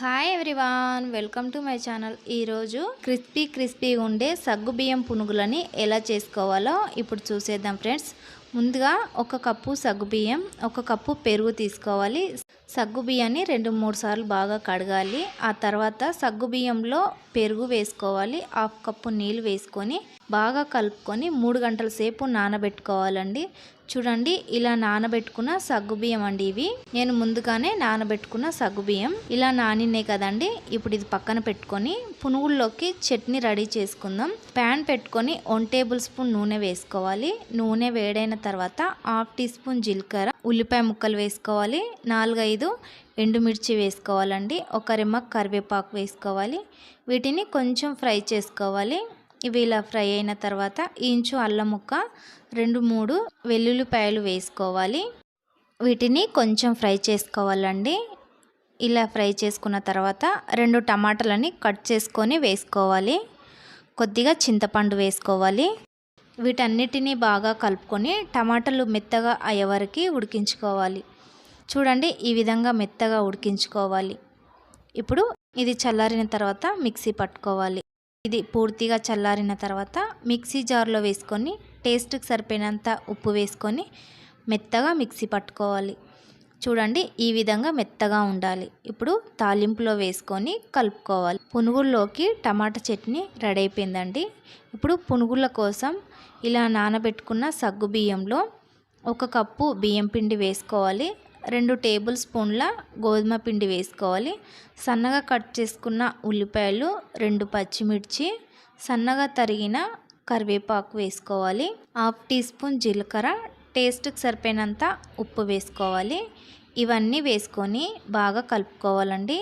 Hi everyone welcome to my channel ఈరోజు crispy crispy ఉండే సగ్గు బియ్యం పునుగులని ఎలా చేసుకోవాలో ఇప్పుడు చూసేద్దాం ఫ్రెండ్స్ ముందుగా ఒక కప్పు సగ్గు బియ్యం ఒక కప్పు పెరుగు తీసుకోవాలి. సగ్గు బియ్యాన్ని రెండు మూడు సార్లు బాగా కడగాలి. ఆ తర్వాత సగ్గు బియ్యంలో పెరుగు వేసుకోవాలి. హాఫ్ కప్పు నీళ్ళు వేసుకొని బాగా కలుపుకొని మూడు గంటల సేపు నానబెట్టుకోవాలండి. చూడండి ఇలా నానబెట్టుకున్న సగ్గుబియ్యం అండి ఇవి. నేను ముందుగానే నానబెట్టుకున్న సగ్గుబియ్యం ఇలా నానినే కదండి ఇప్పుడు ఇది పక్కన పెట్టుకొని పునుగుల్లోకి చట్నీ రెడీ చేసుకుందాం. ప్యాన్ పెట్టుకొని వన్ టేబుల్ స్పూన్ నూనె వేసుకోవాలి. నూనె వేడైన తర్వాత హాఫ్ టీ స్పూన్ జీలకర్ర ఉల్లిపాయ ముక్కలు వేసుకోవాలి. నాలుగైదు ఎండుమిర్చి వేసుకోవాలండి. ఒక రెమ్మ కరివేపాకు వేసుకోవాలి. వీటిని కొంచెం ఫ్రై చేసుకోవాలి. ఇవి ఇలా ఫ్రై అయిన తర్వాత ఇంచు అల్లం ముక్క రెండు మూడు వెల్లుల్లిపాయలు వేసుకోవాలి. వీటిని కొంచెం ఫ్రై చేసుకోవాలండి. ఇలా ఫ్రై చేసుకున్న తర్వాత రెండు టమాటాలని కట్ చేసుకొని వేసుకోవాలి. కొద్దిగా చింతపండు వేసుకోవాలి. వీటన్నిటినీ బాగా కలుపుకొని టమాటాలు మెత్తగా అయ్యేవరకు ఉడికించుకోవాలి. చూడండి ఈ విధంగా మెత్తగా ఉడికించుకోవాలి. ఇప్పుడు ఇది చల్లారిన తర్వాత మిక్సీ పట్టుకోవాలి. ఇది పూర్తిగా చల్లారిన తర్వాత మిక్సీ జార్లో వేసుకొని టేస్ట్కి సరిపోయినంత ఉప్పు వేసుకొని మెత్తగా మిక్సీ పట్టుకోవాలి. చూడండి ఈ విధంగా మెత్తగా ఉండాలి. ఇప్పుడు తాలింపులో వేసుకొని కలుపుకోవాలి. పునుగుల్లోకి టమాటా చట్నీ రెడీ అయిపోయిందండి. ఇప్పుడు పునుగుల కోసం ఇలా నానబెట్టుకున్న సగ్గు బియ్యంలో ఒక కప్పు బియ్యం పిండి వేసుకోవాలి. రెండు టేబుల్ స్పూన్ల గోధుమ పిండి వేసుకోవాలి. సన్నగా కట్ చేసుకున్న ఉల్లిపాయలు రెండు పచ్చిమిర్చి సన్నగా తరిగిన కరివేపాకు వేసుకోవాలి. హాఫ్ టీ స్పూన్ జీలకర్ర టేస్ట్కి సరిపోయినంత ఉప్పు వేసుకోవాలి. ఇవన్నీ వేసుకొని బాగా కలుపుకోవాలండి.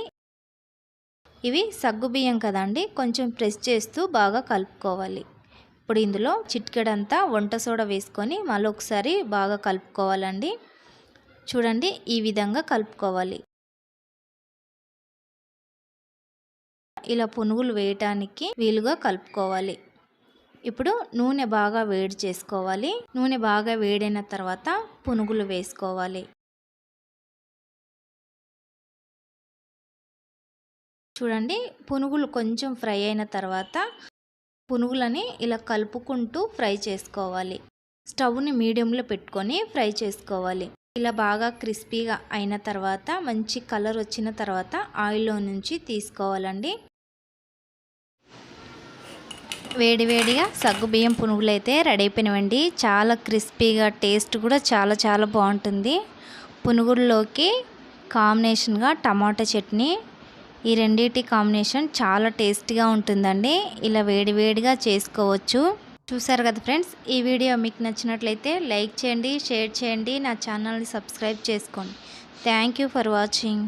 ఇవి సగ్గు బియ్యం కదండి కొంచెం ప్రెస్ చేస్తూ బాగా కలుపుకోవాలి. ఇప్పుడు ఇందులో చిట్కెడంతా వంట సోడా వేసుకొని మళ్ళీ ఒకసారి బాగా కలుపుకోవాలండి. చూడండి ఈ విధంగా కలుపుకోవాలి. ఇలా పునుగులు వేయటానికి వీలుగా కలుపుకోవాలి. ఇప్పుడు నూనె బాగా వేడి చేసుకోవాలి. నూనె బాగా వేడైన తర్వాత పునుగులు వేసుకోవాలి. చూడండి పునుగులు కొంచెం ఫ్రై అయిన తర్వాత పునుగులని ఇలా కలుపుకుంటూ ఫ్రై చేసుకోవాలి. స్టవ్ని మీడియంలో పెట్టుకొని ఫ్రై చేసుకోవాలి. ఇలా బాగా క్రిస్పీగా అయిన తర్వాత మంచి కలర్ వచ్చిన తర్వాత ఆయిల్లో నుంచి తీసుకోవాలండి. వేడివేడిగా సగ్గుబియ్యం పునుగులు అయితే రెడీ అయిపోయినవండి. చాలా క్రిస్పీగా టేస్ట్ కూడా చాలా చాలా బాగుంటుంది. పునుగుల్లోకి కాంబినేషన్గా టమాటా చట్నీ ఈ రెండింటి కాంబినేషన్ చాలా టేస్టీగా ఉంటుందండి. ఇలా వేడివేడిగా చేసుకోవచ్చు. చూసారు కదా ఫ్రెండ్స్? ఈ వీడియో మీకు నచ్చినట్లయితే లైక్ చేయండి షేర్ చేయండి నా ఛానల్ని సబ్స్క్రైబ్ చేసుకోండి. Thank you for watching.